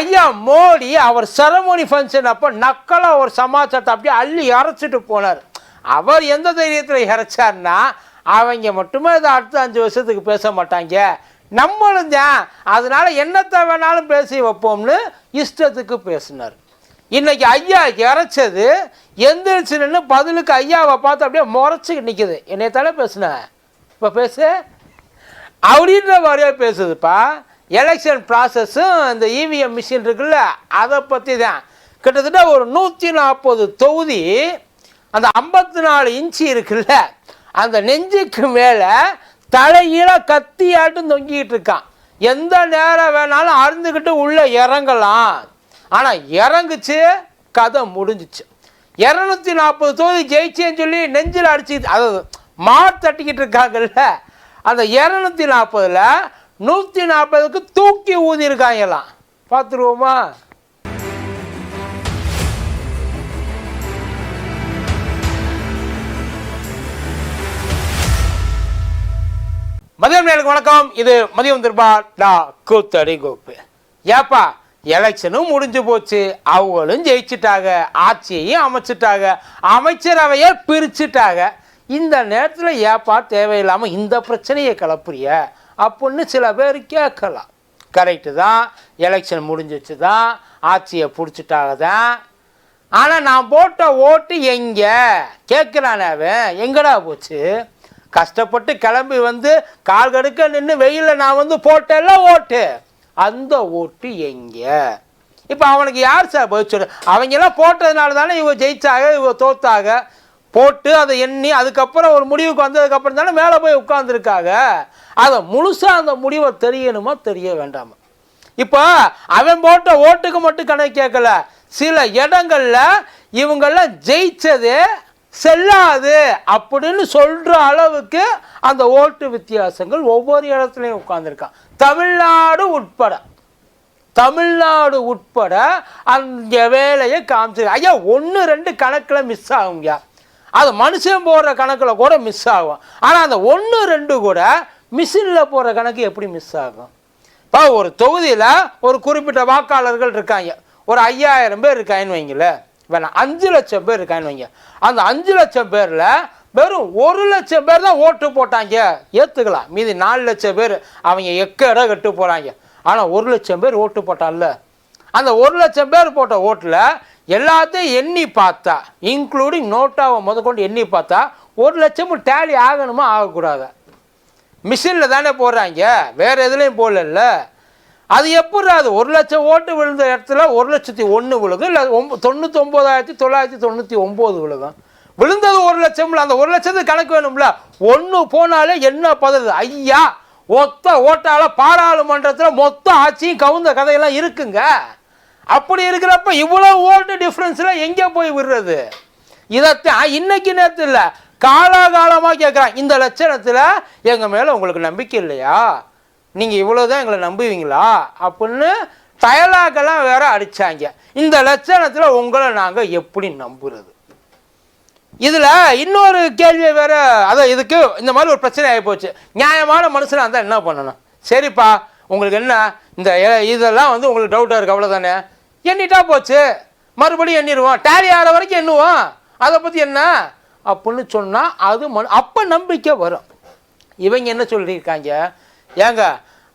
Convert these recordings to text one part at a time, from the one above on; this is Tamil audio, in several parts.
ஐயா மோடி அவர் செரமோனி ஃபங்க்ஷன் அப்போ நக்கலாக ஒரு சமாச்சாரத்தை அப்படியே அள்ளி இறச்சிட்டு போனார். அவர் எந்த தைரியத்தில் இறச்சார்னா அவங்க மட்டுமே இதை அடுத்த அஞ்சு வருஷத்துக்கு பேச மாட்டாங்க. நம்மளும் தான். அதனால என்னத்தை வேணாலும் பேசி வைப்போம்னு இஷ்டத்துக்கு பேசினார். இன்றைக்கி ஐயா இறைச்சது எந்திரிச்சு நின்று பதிலுக்கு ஐயாவை பார்த்து அப்படியே முறைச்சி நிற்கிது என்னைய தானே பேசுனேன் இப்போ பேசு. அப்படின்ற மாதிரியே பேசுதுப்பா. எலெக்ஷன் ப்ராசஸும் இந்த இவிஎம் மிஷின் இருக்குல்ல அதை பற்றி தான் கிட்டத்தட்ட ஒரு நூற்றி நாற்பது தொகுதி அந்த ஐம்பத்தி நாலு இன்ச்சு இருக்குல்ல அந்த நெஞ்சுக்கு மேலே தலையில கத்தியாட்டும் தொங்கிக்கிட்டு இருக்கான். எந்த நேரம் வேணாலும் அருந்துக்கிட்டு உள்ளே இறங்கலாம். ஆனால் இறங்குச்சு கதை முடிஞ்சிச்சு. இரநூத்தி நாற்பது தொகுதி ஜெயிச்சேன்னு சொல்லி நெஞ்சில் அடிச்சு அதாவது மார் தட்டிக்கிட்டு இருக்காங்கல்ல அந்த இரநூத்தி நாற்பதில் நூற்றி நாற்பதுக்கு தூக்கி ஊதியிருக்காங்கலாம் பார்த்துருவோமா? மதியம் நேருக்கு வணக்கம். இது மதியம் திருபா டா கூத்தடி கோப்பு. ஏப்பா எலெக்ஷனும் முடிஞ்சு போச்சு. அவங்களும் ஜெயிச்சிட்டாங்க. ஆட்சியையும் அமைச்சிட்டாங்க. அமைச்சரவையை பிரிச்சுட்டாங்க. இந்த நேரத்தில் ஏப்பா தேவையில்லாமல் இந்த பிரச்சனையை கிளப்புறிய? அப்படின்னு சில பேர் கேட்கலாம். கரெக்டு தான். எலெக்ஷன் முடிஞ்சிச்சு தான். ஆட்சியை பிடிச்சிட்டாக தான். ஆனால் நான் போட்ட ஓட்டு எங்கே? கேட்குறானே அவன். எங்கடா போச்சு? கஷ்டப்பட்டு கிளம்பி வந்து கால் கடுக்க நின்று வெயிலில் நான் வந்து போட்டேன்ல ஓட்டு. அந்த ஓட்டு எங்கே? இப்போ அவனுக்கு யார் சார் பதில் சொல்லு அவங்கெல்லாம் போட்டதுனால தானே இவங்க ஜெயிச்சாக இவங்க தோத்தாக போட்டு அதை எண்ணி அதுக்கப்புறம் ஒரு முடிவுக்கு வந்ததுக்கப்புறம் தானே மேலே போய் உட்காந்துருக்காங்க அதை முழுசாக அந்த முடிவை தெரியணுமா தெரிய வேண்டாமா? இப்போ அவன் போட்ட ஓட்டுக்கு மட்டும் கணக்கு கேட்கல. சில இடங்களில் இவங்கெல்லாம் ஜெயிச்சது செல்லாது அப்படின்னு சொல்கிற அளவுக்கு அந்த ஓட்டு வித்தியாசங்கள் ஒவ்வொரு இடத்துலையும் உட்காந்துருக்கான் தமிழ்நாடு உட்பட தமிழ்நாடு உட்பட அந்த வேலையை காமிச்சிருக்க ஐயா ஒன்று ரெண்டு கணக்கில் மிஸ் ஆகுங்க அது மனுஷன் போடுற கணக்கில் கூட மிஸ் ஆகும். ஆனால் அந்த ஒன்று ரெண்டு கூட மிஷினில் போடுற கணக்கு எப்படி மிஸ் ஆகும்? இப்போ ஒரு தொகுதியில் ஒரு குறிப்பிட்ட வாக்காளர்கள் இருக்காங்க. ஒரு ஐயாயிரம் பேர் இருக்காங்கன்னு வைங்களேன். வேணாம் அஞ்சு லட்சம் பேர் இருக்காங்கன்னு வைங்க. அந்த அஞ்சு லட்சம் பேரில் வெறும் ஒரு லட்சம் பேர் தான் ஓட்டு போட்டாங்க. ஏற்றுக்கலாம் மீதி நாலு லட்சம் பேர் அவங்க எக்கட கட்டு போகிறாங்க ஆனால் ஒரு லட்சம் பேர் ஓட்டு போட்டான்ல அந்த ஒரு லட்சம் பேர் போட்ட ஓட்டில் எல்லாத்தையும் எண்ணி பார்த்தா இன்க்ளூடிங் நோட்டாவை முதற்கொண்டு எண்ணி பார்த்தா ஒரு லட்சமும் டேலி ஆகணுமா ஆகக்கூடாதா? மிஷினில் தானே போடுறாங்க. வேறு எதுலேயும் போடல அது எப்படி அது ஒரு லட்சம் ஓட்டு விழுந்த இடத்துல ஒரு லட்சத்தி ஒன்று விழுகும் இல்லை ஒம்ப தொண்ணூத்தொம்போதாயிரத்தி தொள்ளாயிரத்தி தொண்ணூற்றி ஒம்பது விழுகும் விழுந்தது ஒரு லட்சம்ல அந்த ஒரு லட்சத்துக்கு கணக்கு வேணும்ல. ஒன்று போனாலே என்ன பதறது? ஐயா ஒத்த ஓட்டால பாராளுமன்றத்தில் மொத்த ஆட்சியும் கவுந்த கதையெல்லாம் இருக்குங்க. அப்படி இருக்கிறப்ப இவ்வளோ ஓல்டு டிஃப்ரென்ஸில் எங்கே போய் விடுறது? இதைத்தான் இன்னைக்கு நேரத்தில் இல்லை காலாகாலமாக கேட்குறான் இந்த லட்சணத்தில் எங்கள் மேலே உங்களுக்கு நம்பிக்கை இல்லையா? நீங்கள் இவ்வளோ தான் எங்களை நம்புவீங்களா? அப்படின்னு டயலாகெல்லாம் வேற அடித்தாங்க இந்த லட்சணத்தில் உங்களை நாங்கள் எப்படி நம்புறது? இதில் இன்னொரு கேள்வியை வேற அதான் இதுக்கு இந்த மாதிரி ஒரு பிரச்சனை ஆகி போச்சு. நியாயமான மனுஷனாக இருந்தால் என்ன பண்ணணும்? சரிப்பா உங்களுக்கு என்ன? இந்த இதெல்லாம் வந்து உங்களுக்கு டவுட்டாக இருக்குது அவ்வளோதானே எண்ணிட்டா போச்சு. மறுபடியும் எண்ணிடுவோம். டேலி ஆகிற வரைக்கும் எண்ணுவோம். அதை பற்றி என்ன? அப்படின்னு சொன்னால் அது மனு அப்போ நம்பிக்கை வரும். இவங்க என்ன சொல்லியிருக்காங்க? ஏங்க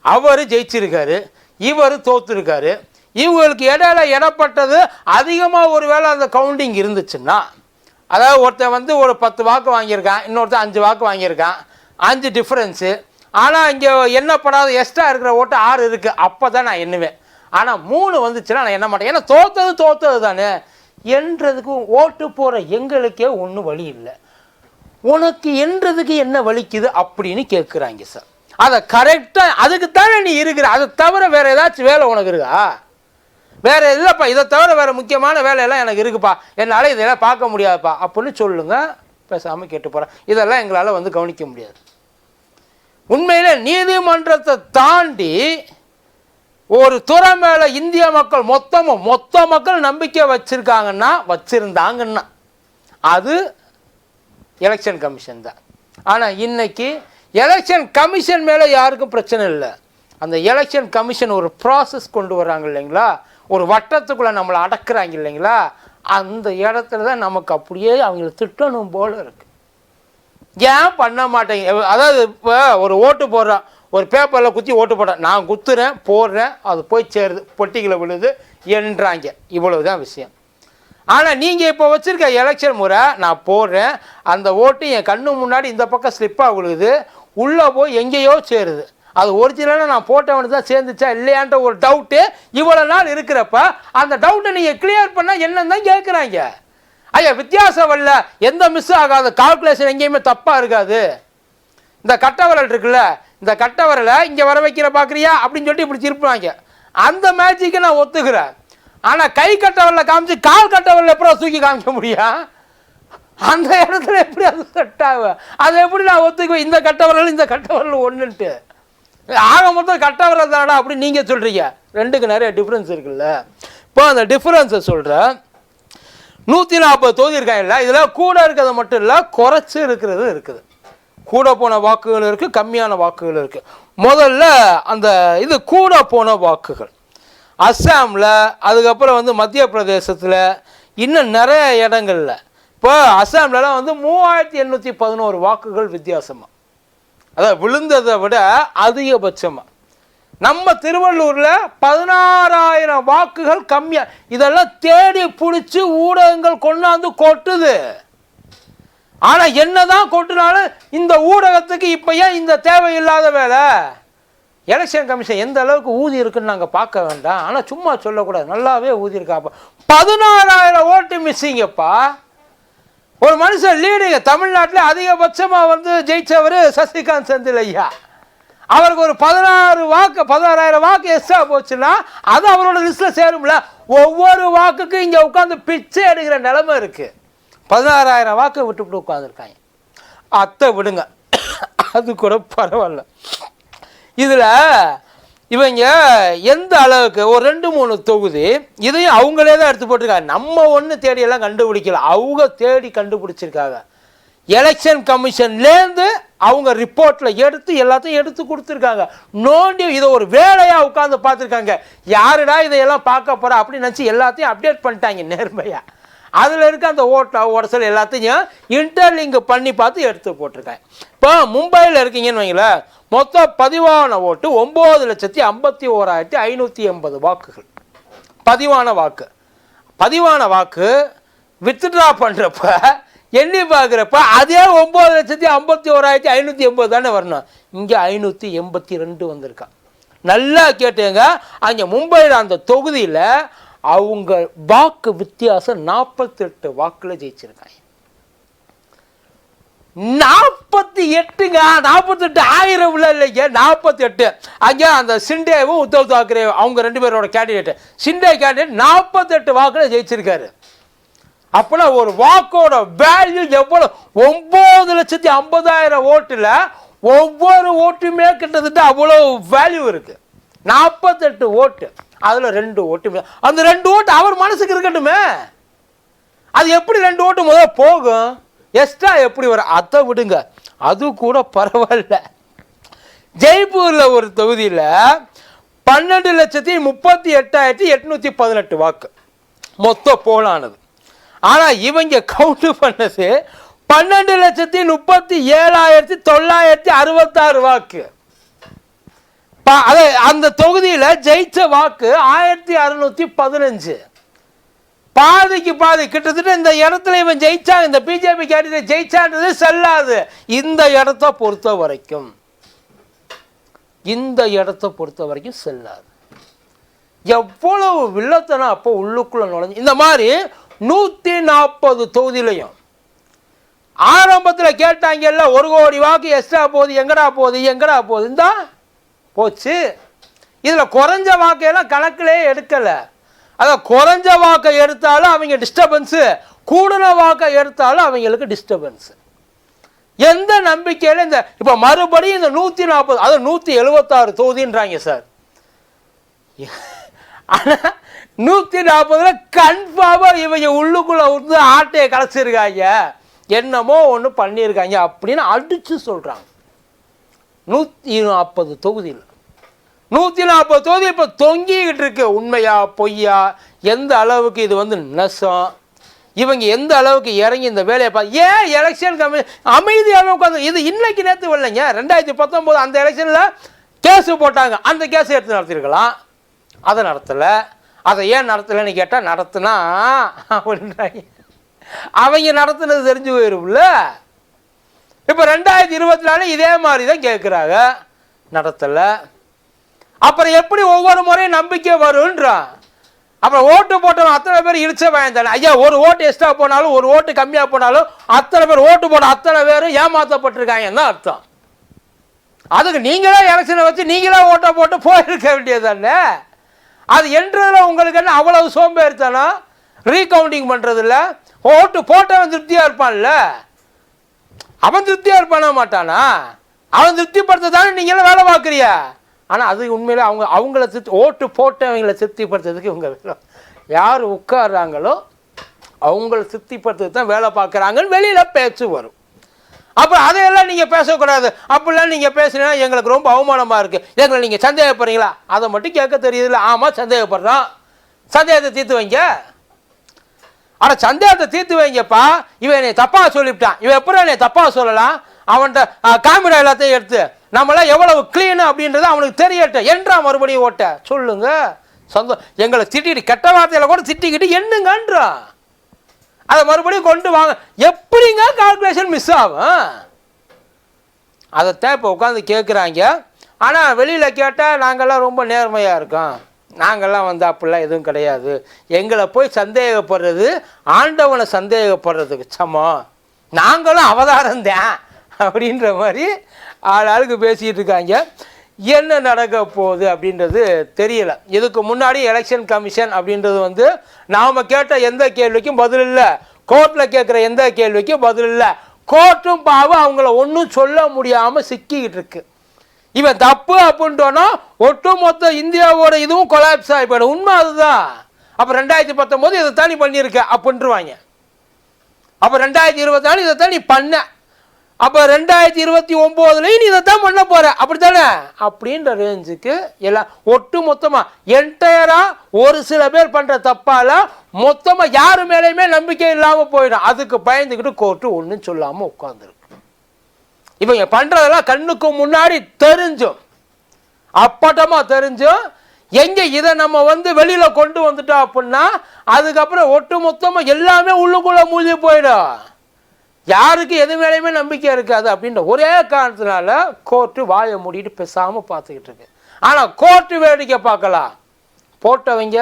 அவர் ஜெயிச்சிருக்காரு இவர் தோத்துருக்காரு இவங்களுக்கு இடையில இடப்பட்டது அதிகமாக ஒரு வேளை அந்த கவுண்டிங் இருந்துச்சுன்னா அதாவது ஒருத்தன் வந்து ஒரு பத்து வாக்கு வாங்கியிருக்கான் இன்னொருத்தன் அஞ்சு வாக்கு வாங்கியிருக்கான் அஞ்சு டிஃப்ரென்ஸு ஆனால் இங்கே எண்ணப்படாத எக்ஸ்ட்ரா இருக்கிற ஓட்டு ஆறு இருக்குது அப்போ தான் நான் எண்ணுவேன். ஆனால் மூணு வந்துச்சுன்னா நான் என்ன மாட்டேன்? ஏன்னா தோத்தது தோத்தது தானே. என்றதுக்கு ஓட்டு போகிற எங்களுக்கே ஒன்றும் வழி இல்லை. உனக்கு என்றதுக்கு என்ன வலிக்குது அப்படின்னு கேட்குறாங்க சார். அதை கரெக்டாக அதுக்கு தானே நீ இருக்கிற அதை தவிர வேறு ஏதாச்சும் வேலை உனக்கு இருக்கா? வேறு இல்லைப்பா இதை தவிர வேறு முக்கியமான வேலையெல்லாம் எனக்கு இருக்குப்பா. என்னால் இதெல்லாம் பார்க்க முடியாதுப்பா. அப்படின்னு சொல்லுங்கள் பேசாமல் கேட்டு போகிறேன் இதெல்லாம் எங்களால் வந்து கவனிக்க முடியாது. உண்மையில் நீதிமன்றத்தை தாண்டி ஒரு துறை மேலே இந்திய மக்கள் மொத்தமும் மொத்த மக்கள் நம்பிக்கை வச்சுருக்காங்கன்னா வச்சுருந்தாங்கன்னா அது எலெக்ஷன் கமிஷன் தான். ஆனால் இன்னைக்கு எலெக்ஷன் கமிஷன் மேலே யாருக்கும் பிரச்சனை இல்லை. அந்த எலெக்ஷன் கமிஷன் ஒரு ப்ராசஸ் கொண்டு வராங்க இல்லைங்களா? ஒரு வட்டத்துக்குள்ளே நம்மளை அடக்குறாங்க இல்லைங்களா? அந்த இடத்துல தான் நமக்கு அப்படியே அவங்கள திட்டணும் போல இருக்குது ஏன் பண்ண மாட்டேங்க? அதாவது இப்போ ஒரு ஓட்டு போடுறான் ஒரு பேப்பரில் குத்தி ஓட்டு போடுறேன் நான் குத்துறேன் போடுறேன் அது போய் சேருது பொட்டிகளை விழுது என்றாங்க. இவ்வளவு தான் விஷயம். ஆனால் நீங்கள் இப்போ வச்சுருக்க எலெக்ஷன் முறை நான் போடுறேன் அந்த ஓட்டு என் கண்ணு முன்னாடி இந்த பக்கம் ஸ்லிப்பாக விழுகுது உள்ளே போய் எங்கேயோ சேருது. அது ஒரிஜினலாக நான் போட்டவனுக்கு தான் சேர்ந்துச்சா இல்லையான்ற ஒரு டவுட்டு இவ்வளோ நாள் இருக்கிறப்ப அந்த டவுட்டை நீங்கள் கிளியர் பண்ணால் என்னன்னு தான் கேட்குறாங்க ஐயா வித்தியாசம் வரல எந்த மிஸ் ஆகாது கால்குலேஷன் எங்கேயுமே தப்பாக இருக்காது. இந்த கட்டவரல் இருக்குல்ல இந்த கட்டவரலை இங்கே வர வைக்கிற பார்க்குறியா? அப்படின்னு சொல்லிட்டு இப்படி திருப்புவாங்க. அந்த மேஜிக்கை நான் ஒத்துக்கிறேன். ஆனால் கை கட்டவரில் காமிச்சு கால் கட்டவரில் எப்படி தூக்கி காமிக்க முடியும்? அந்த இடத்துல எப்படி அது செட் ஆகும் அதை எப்படி நான் ஒத்துக்குவேன்? இந்த கட்டவரல் இந்த கட்டவரல் ஒன்றுன்ட்டு ஆக மொத்தம் கட்டவரல் தானடா அப்படின்னு நீங்கள் சொல்கிறீங்க ரெண்டுக்கு நிறைய டிஃப்ரென்ஸ் இருக்குல்ல. இப்போ அந்த டிஃப்ரென்ஸை சொல்கிறேன் நூற்றி நாற்பது தொகுதி இருக்காங்கல்ல இதில் கூட இருக்கிறது மட்டும் இல்லை குறைச்சி இருக்கிறது இருக்குது. கூட போன வாக்குகள் இருக்குது கம்மியான வாக்குகள் இருக்குது முதல்ல அந்த இது கூட போன வாக்குகள். அஸ்ஸாமில் அதுக்கப்புறம் வந்து மத்திய பிரதேசத்தில் இன்னும் நிறைய இடங்கள்ல. இப்போ அஸ்ஸாம்லலாம் வந்து மூவாயிரத்தி எண்ணூற்றி பதினோரு வாக்குகள் வித்தியாசமாக அதாவது விழுந்ததை விட அதிகபட்சமாக நம்ம திருவள்ளூரில் பதினாறாயிரம் வாக்குகள் கம்மியாக இதெல்லாம் தேடி பிடிச்சி ஊடகங்கள் கொண்டாந்து கொட்டுது. ஆனால் என்னதான் கொட்டினாலும் இந்த ஊடகத்துக்கு இப்போ ஏன் இந்த தேவையில்லாத வேலை? எலெக்ஷன் கமிஷன் எந்த அளவுக்கு ஊதி இருக்குன்னு நாங்கள் பார்க்க வேண்டாம். ஆனால் சும்மா சொல்லக்கூடாது. நல்லாவே ஊதி இருக்காப்பா பதினாறாயிரம் ஓட்டு மிஸ்ஸிங்கப்பா ஒரு மனுஷன் லீடுங்க தமிழ்நாட்டில் அதிகபட்சமாக வந்து ஜெயிச்சவர் சசிகாந்த் செந்தில் ஐயா. அவருக்கு ஒரு பதினாறு வாக்கு பதினாறாயிரம் வாக்கு எக்ஸ்ட்ரா போச்சுன்னா அது அவரோட லிஸ்ட்டில் சேரும்ல. ஒவ்வொரு வாக்குக்கும் இங்கே உட்காந்து பிச்சை எடுக்கிற நிலமை இருக்குது பதினாறாயிரம் வாக்கு விட்டுவிட்டு உட்காந்துருக்காங்க அத்தை விடுங்க. அது கூட பரவாயில்ல. இதில் இவங்க எந்த அளவுக்கு ஒரு ரெண்டு மூணு தொகுதி இதையும் அவங்களே தான் எடுத்து போட்டிருக்காங்க. நம்ம ஒன்று தேடியெல்லாம் கண்டுபிடிக்கல. அவங்க தேடி கண்டுபிடிச்சிருக்காங்க. எலெக்ஷன் கமிஷன்லேருந்து அவங்க ரிப்போர்ட்டில் எடுத்து எல்லாத்தையும் எடுத்து கொடுத்துருக்காங்க. நோண்டி இதை ஒரு வேலையாக உட்காந்து பார்த்துருக்காங்க. யாருடா இதையெல்லாம் பார்க்க போகிறா அப்படின்னு நினச்சி எல்லாத்தையும் அப்டேட் பண்ணிட்டாங்க நேர்மையாக அதில் இருக்க அந்த ஓட்ட உடசல் எல்லாத்தையும் இன்டர்லிங்க் பண்ணி பார்த்து எடுத்து போட்டிருக்கேன். இப்போ மும்பையில் இருக்கீங்கன்னு வைங்களேன் மொத்தம் பதிவான ஓட்டு ஒம்பது லட்சத்தி ஐம்பத்தி ஓராயிரத்தி ஐநூற்றி எண்பது வாக்குகள். பதிவான வாக்கு. பதிவான வாக்கு வித்ட்ரா பண்ணுறப்ப எண்ணி பார்க்குறப்ப அதே ஒம்பது லட்சத்தி ஐம்பத்தி ஓராயிரத்தி ஐநூற்றி எண்பது தானே வரணும். இங்கே ஐநூற்றி எண்பத்தி ரெண்டு வந்திருக்கான் நல்லா கேட்டுங்க அங்கே மும்பையில் அந்த தொகுதியில் அவங்க வாக்கு வித்தியாசம் நாற்பத்தெட்டு வாக்கில் ஜெயிச்சிருக்காங்க. நாற்பத்தி எட்டுங்க நாற்பத்தெட்டு ஆயிரம் உள்ள இல்லைங்க நாற்பத்தி எட்டு அங்கே அந்த சிண்டேவும் உத்தவ் தாக்கரே அவங்க ரெண்டு பேரோட கேண்டிடேட் சிண்டே கேண்டிடேட் நாற்பத்தெட்டு வாக்கில் ஜெயிச்சிருக்காரு. அப்போனா ஒரு வாக்கோட வேல்யூ எவ்வளோ ஒம்பது லட்சத்தி ஐம்பதாயிரம் ஓட்டில் ஒவ்வொரு ஓட்டுமே கிட்டத்தட்ட அவ்வளோ வேல்யூ இருக்குது நாற்பத்தெட்டு ஓட்டு. அதில் ரெண்டு ஓட்டு அந்த ரெண்டு ஓட்டு அவர் மனசுக்கு இருக்கட்டுமே. அது எப்படி ரெண்டு ஓட்டு முதல்ல போகும்? எக்ஸ்ட்ரா எப்படி வரும்? அதை விடுங்க. அது கூட பரவாயில்ல. ஜெய்ப்பூரில் ஒரு தொகுதியில் பன்னெண்டு லட்சத்தி முப்பத்தி எட்டாயிரத்தி எட்நூற்றி பதினெட்டு வாக்கு. மொத்த போலானது ஆனால் இவங்க கவுண்ட் பண்ணது பன்னெண்டு லட்சத்தி முப்பத்தி ஏழாயிரத்தி தொள்ளாயிரத்தி அறுபத்தாறு வாக்கு. அந்த தொகுதியில் ஜெயிச்ச வாக்கு ஆயிரத்தி அறுநூத்தி பதினஞ்சு. பாதிக்கு பாதி கிட்டத்தட்ட இந்த இடத்துல இவன் ஜெயிச்சா இந்த பிஜேபி கேண்டிடேட் ஜெயிச்சான்றது செல்லாது. இந்த இடத்த பொறுத்த வரைக்கும். இந்த இடத்த பொறுத்த வரைக்கும் செல்லாது. எவ்வளவு வில்லத்தனம் அப்போ உள்ளுக்குள்ள நுழைஞ்சு இந்த மாதிரி நூற்றி நாற்பது தொகுதியிலையும். ஆரம்பத்தில் கேட்டாங்கல்ல ஒரு கோடி வாக்கு எக்ஸ்ட்ரா போகுது எங்கடா போகுது எங்கடா போகுது இந்தா போச்சு. இதில் குறைஞ்ச வாக்கையெல்லாம் கணக்கிலே எடுக்கலை. அதை குறைஞ்ச வாக்கை எடுத்தாலும் அவங்க டிஸ்டர்பன்ஸு கூடுன வாக்கை எடுத்தாலும் அவங்களுக்கு டிஸ்டர்பன்ஸு எந்த நம்பிக்கையில் இந்த இப்போ மறுபடியும் இந்த நூற்றி நாற்பது அது நூற்றி எழுபத்தாறு தொகுதின்றாங்க சார். ஆனால் நூற்றி நாற்பதில் கன்ஃபார்மாக இவங்க உள்ளுக்குள்ளே வந்து ஆட்டையை கலைச்சிருக்காங்க. என்னமோ ஒன்று பண்ணியிருக்காங்க அப்படின்னு அடித்து சொல்கிறாங்க நூற்றி நாற்பது தொகுதியில். நூற்றி நாற்பது தொகுதி இப்போ தொங்கிக்கிட்டு இருக்கு. உண்மையா பொய்யா? எந்த அளவுக்கு இது வந்து நெசம் இவங்க எந்த அளவுக்கு இறங்கி இந்த வேலையை பார்த்து ஏன் எலெக்ஷன் கம்மி அமைதியாக உட்காந்து இது இன்னைக்கு நேற்று வரலைங்க. ரெண்டாயிரத்தி பத்தொம்போது அந்த எலெக்ஷனில் கேஸு போட்டாங்க. அந்த கேஸ் எடுத்து நடத்திருக்கலாம் அதை நடத்தலை. அதை ஏன் நடத்தலைன்னு கேட்டால் நடத்துனா அப்படின்றாங்க. அவங்க நடத்துனது தெரிஞ்சு போயிரும்ல. இப்போ ரெண்டாயிரத்தி இருபத்தி நாலு இதே மாதிரி தான் கேட்குறாங்க. நடத்தலை. அப்புறம் எப்படி ஒவ்வொரு முறையும் நம்பிக்கை வருன்றான் அப்புறம் ஓட்டு போட்டவன் அத்தனை பேர் இழிச்ச வாய்ந்தானே ஐயா ஒரு ஓட்டு எக்ஸ்ட்ரா போனாலும் ஒரு ஓட்டு கம்மியாக போனாலும் அத்தனை பேர் ஓட்டு போட அத்தனை பேரும் ஏமாற்றப்பட்டிருக்காங்கன்னு தான் அர்த்தம்? அதுக்கு நீங்களே எலெக்ஷனை வச்சு நீங்களே ஓட்டை போட்டு போயிருக்க வேண்டியது தானே அது என்றதில் உங்களுக்கு என்ன அவ்வளவு சோம்பேறித்தனம்? ரீகவுண்டிங் பண்ணுறதில்ல ஓட்டு போட்டவன் திருப்தியாக இருப்பான்ல. அவன் திருப்தியாக இருப்பானா மாட்டானா? அவன் திருப்திப்படுத்த தானே நீங்களும் வேலை பார்க்குறியா ஆனால் அது உண்மையில் அவங்க அவங்கள திருப்தி ஓட்டு போட்டவங்களை திருப்திப்படுத்துறதுக்கு இவங்க வேலை யார் உட்கார்றாங்களோ அவங்கள திருப்திப்படுத்துறது தான் வேலை பார்க்குறாங்கன்னு வெளியில் பேச்சு வரும். அப்போ அதையெல்லாம் நீங்கள் பேசக்கூடாது. அப்படிலாம் நீங்கள் பேசுனா எங்களுக்கு ரொம்ப அவமானமாக இருக்குது எங்களை நீங்கள் சந்தேகப்படுறீங்களா? அதை மட்டும் கேட்க தெரியுதுல்ல. ஆமாம் சந்தேகப்படுறோம். சந்தேகத்தை தீர்த்து வைங்க. ஆனால் சந்தேகத்தை தீர்த்து வைங்கப்பா. இவன் என்னை தப்பாக சொல்லிவிட்டான். இவன் எப்படி என்னை தப்பாக சொல்லலாம்? அவன்கிட்ட காமெடா எல்லாத்தையும் எடுத்து நம்மளாம் எவ்வளவு க்ளீனு அப்படின்றது அவனுக்கு தெரியட்டும். என்றா மறுபடியும் ஓட்ட. சொல்லுங்க. சொந்த எங்களை திட்டிட்டு கெட்ட வார்த்தையில் கூட திட்டிக்கிட்டு என்னங்கன்றான் அதை மறுபடியும் கொண்டு வாங்க. எப்படிங்க கால்குலேஷன் மிஸ் ஆகும்? அதைத்தான் இப்போ உட்காந்து கேட்குறாங்க ஆனால் வெளியில் கேட்டால் நாங்கள்லாம் ரொம்ப நேர்மையாக இருக்கோம். நாங்கள்லாம் வந்து அப்படிலாம் எதுவும் கிடையாது. எங்களை போய் சந்தேகப்படுறது ஆண்டவனை சந்தேகப்படுறதுக்கு. சமம் நாங்களும் அவதாரம் தான் அப்படின்ற மாதிரி ஆளாளுக்கு பேசிகிட்டு இருக்காங்க. என்ன நடக்க போகுது அப்படின்றது தெரியல. இதுக்கு முன்னாடி எலெக்ஷன் கமிஷன் அப்படின்றது வந்து நாம் கேட்ட எந்த கேள்விக்கும் பதில் இல்லை. கோர்ட்டில் கேட்குற எந்த கேள்விக்கும் பதில் இல்லை. கோர்ட்டும் பாவம் அவங்கள ஒன்றும் சொல்ல முடியாமல் சிக்கிக்கிட்டு இருக்குது இவன் தப்பு அப்படின்ட்டோன்னா ஒட்டுமொத்த இந்தியாவோட இதுவும் கொலாப்ஸ் ஆகி போயிடும். உண்மை அதுதான். அப்போ ரெண்டாயிரத்தி பத்தொம்போது இதை தான் நீ பண்ணியிருக்க அப்படின்ட்டுருவாங்க அப்போ ரெண்டாயிரத்தி இருபத்தி நாலு இதை தான் நீ பண்ண. அப்போ ரெண்டாயிரத்தி இருபத்தி ஒம்போதுலையும் நீ இதை தான் பண்ண போகிற அப்படித்தானே? அப்படின்ற ரேஞ்சுக்கு எல்லாம் ஒட்டு மொத்தமாக என்டையராக ஒரு சில பேர் பண்ணுற தப்பால் மொத்தமாக யார் மேலேயுமே நம்பிக்கை இல்லாமல் போயிடும். அதுக்கு பயந்துக்கிட்டு கோர்ட்டு ஒன்றும் சொல்லாமல் உட்காந்துருக்கு இவங்க பண்ணுறதெல்லாம் கண்ணுக்கு முன்னாடி தெரிஞ்சும். அப்பட்டமாக தெரிஞ்சும் எங்கே இதை நம்ம வந்து வெளியில் கொண்டு வந்துட்டோம் அப்படின்னா அதுக்கப்புறம் ஒட்டு மொத்தமாக எல்லாமே உள்ளுக்குள்ளே மூழ்கி போயிடும். யாருக்கு எது மேலேயுமே நம்பிக்கை இருக்காது அப்படின்ற ஒரே காரணத்தினால கோர்ட்டு வாயை மூடிட்டு பேசாமல் பார்த்துக்கிட்டு இருக்கு. ஆனால் கோர்ட்டு வேடிக்கை பார்க்கலாம். போட்டவங்க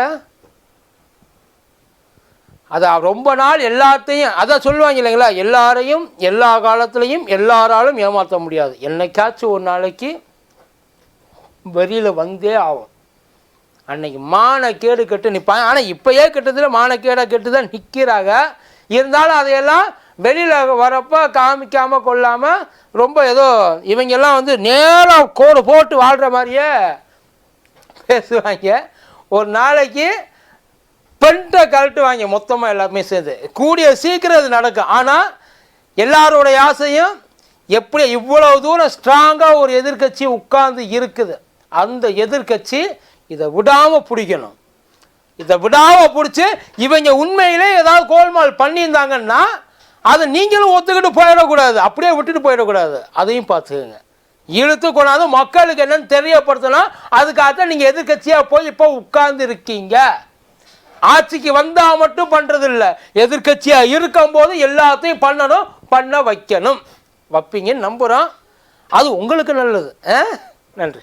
அதை ரொம்ப நாள் எல்லாத்தையும் அதை சொல்லுவாங்க இல்லைங்களா? எல்லாரையும் எல்லா காலத்துலேயும் எல்லாராலும் ஏமாற்ற முடியாது. என்னைக்காச்சும் ஒரு நாளைக்கு வெளியில் வந்தே ஆகும். அன்னைக்கு மானக்கேடு கெட்டு நிற்பாங்க ஆனால் இப்போயே கெட்டதில் மானக்கேடாக கெட்டு தான் நிற்கிறாங்க இருந்தாலும் அதையெல்லாம் வெளியில் வரப்போ காமிக்காமல் கொள்ளாமல் ரொம்ப ஏதோ இவங்கெல்லாம் வந்து நேராக கோடு போட்டு வாழ்கிற மாதிரியே பேசுவாங்க. ஒரு நாளைக்கு பெண்ட்டை கழட்டுவாங்க மொத்தமாக எல்லாருமே சேர்ந்து. கூடிய சீக்கிரம் அது நடக்கும். ஆனால் எல்லாருடைய ஆசையும் எப்படி இவ்வளவு தூரம் ஸ்ட்ராங்காக ஒரு எதிர்க்கட்சி உட்கார்ந்து இருக்குது. அந்த எதிர்க்கட்சி இதை விடாமல் பிடிக்கணும். இதை விடாமல் பிடிச்சி இவங்க உண்மையிலே ஏதாவது கோல்மால் பண்ணியிருந்தாங்கன்னா அதை நீங்களும் ஒத்துக்கிட்டு போயிடக்கூடாது. அப்படியே விட்டுட்டு போயிடக்கூடாது. அதையும் பார்த்துக்கோங்க. இழுத்து கொண்டாந்து மக்களுக்கு என்னன்னு தெரியப்படுத்தணும். அதுக்காக நீங்கள் எதிர்க்கட்சியாக போய் இப்போ உட்கார்ந்து இருக்கீங்க. ஆட்சிக்கு வந்தால் மட்டும் பண்ணுறது இல்லை எதிர்கட்சியாக இருக்கும்போது எல்லாத்தையும் பண்ணணும் பண்ண வைக்கணும். வைப்பீங்கன்னு நம்புகிறோம் அது உங்களுக்கு நல்லது. ஆ? நன்றி.